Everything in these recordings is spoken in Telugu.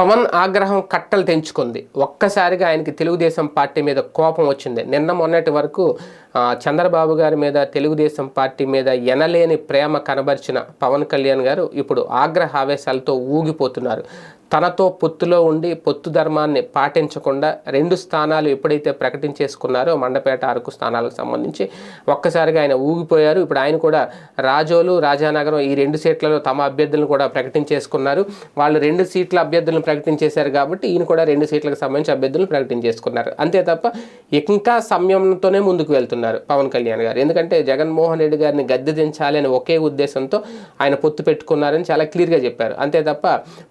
పవన్ ఆగ్రహం కట్టలు తెంచుకుంది. ఒక్కసారిగా ఆయనకి తెలుగుదేశం పార్టీ మీద కోపం వచ్చింది. నిన్న మొన్నటి వరకు చంద్రబాబు గారి మీద తెలుగుదేశం పార్టీ మీద ఎనలేని ప్రేమ కనబరిచిన పవన్ కళ్యాణ్ గారు ఇప్పుడు ఆగ్రహ ఆవేశాలతో ఊగిపోతున్నారు. తనతో పొత్తులో ఉండి పొత్తు ధర్మాన్ని పాటించకుండా రెండు స్థానాలు ఎప్పుడైతే ప్రకటించేసుకున్నారో మండపేట అరకు స్థానాలకు సంబంధించి ఒక్కసారిగా ఆయన ఊగిపోయారు. ఇప్పుడు ఆయన కూడా రాజోలు రాజానగరం ఈ రెండు సీట్లలో తమ అభ్యర్థులను కూడా ప్రకటించేసుకున్నారు. వాళ్ళు రెండు సీట్ల అభ్యర్థులను ప్రకటించేశారు కాబట్టి ఈయన కూడా రెండు సీట్లకు సంబంధించి అభ్యర్థులను ప్రకటించేసుకున్నారు. అంతే తప్ప ఇంకా సంయమనంతోనే ముందుకు వెళ్తున్నారు పవన్ కళ్యాణ్ గారు. ఎందుకంటే జగన్మోహన్ రెడ్డి గారిని గద్దె దించాలి అని ఒకే ఉద్దేశంతో ఆయన పొత్తు పెట్టుకున్నారని చాలా క్లియర్గా చెప్పారు. అంతే తప్ప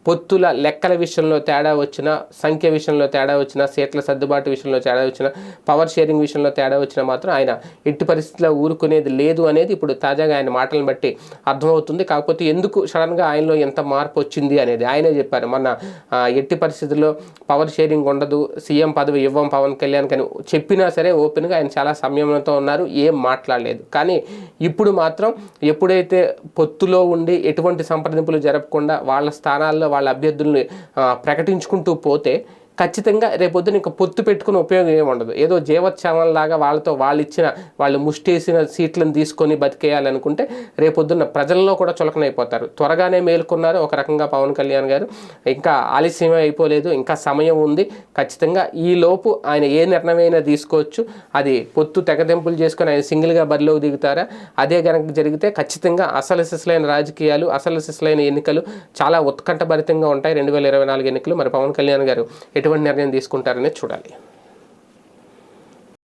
పొత్తుల లెక్కల విషయంలో తేడా వచ్చినా సంఖ్య విషయంలో తేడా వచ్చినా సీట్ల సర్దుబాటు విషయంలో తేడా వచ్చినా పవర్ షేరింగ్ విషయంలో తేడా వచ్చినా మాత్రం ఆయన ఎట్టి పరిస్థితిలో ఊరుకునేది లేదు అనేది ఇప్పుడు తాజాగా ఆయన మాటలను బట్టి అర్థమవుతుంది. కాకపోతే ఎందుకు సడన్గా ఆయనలో ఎంత మార్పు వచ్చింది అనేది ఆయనే చెప్పారు. మన ఎట్టి పరిస్థితుల్లో పవర్ షేరింగ్ ఉండదు సీఎం పదవి ఇవ్వం పవన్ కళ్యాణ్ కానీ చెప్పినా సరే ఓపెన్గా ఆయన చాలా సంయమనంతో ఉన్నారు ఏం మాట్లాడలేదు. కానీ ఇప్పుడు మాత్రం ఎప్పుడైతే పొత్తులో ఉండి ఎటువంటి సంప్రదింపులు జరపకుండా వాళ్ళ స్థానాల్లో వాళ్ళ అభ్యర్థులను ప్రకటించుకుంటూ పోతే ఖచ్చితంగా రేపొద్దున ఇంకా పొత్తు పెట్టుకుని ఉపయోగం ఏమి ఉండదు. ఏదో జీవోత్సవం లాగా వాళ్ళతో వాళ్ళు ఇచ్చిన వాళ్ళు ముష్టేసిన సీట్లను తీసుకొని బతికేయాలనుకుంటే రేపొద్దున్న ప్రజల్లో కూడా చులకనైపోతారు. త్వరగానే మేలుకున్నారు ఒక రకంగా పవన్ కళ్యాణ్ గారు. ఇంకా ఆలస్యం అయిపోలేదు ఇంకా సమయం ఉంది. ఖచ్చితంగా ఈ లోపు ఆయన ఏ నిర్ణయం అయినా తీసుకోవచ్చు. అది పొత్తు తెగదెంపులు చేసుకొని ఆయన సింగిల్గా బరిలోకి దిగుతారా? అదే కనుక జరిగితే ఖచ్చితంగా అసలు సిసలైన రాజకీయాలు అసలు సిసలైన ఎన్నికలు చాలా ఉత్కంఠభరితంగా ఉంటాయి. రెండు వేల ఇరవై నాలుగు ఎన్నికలు. మరి పవన్ కళ్యాణ్ గారు ఎటువంటి నిర్ణయం తీసుకుంటారనేది చూడాలి.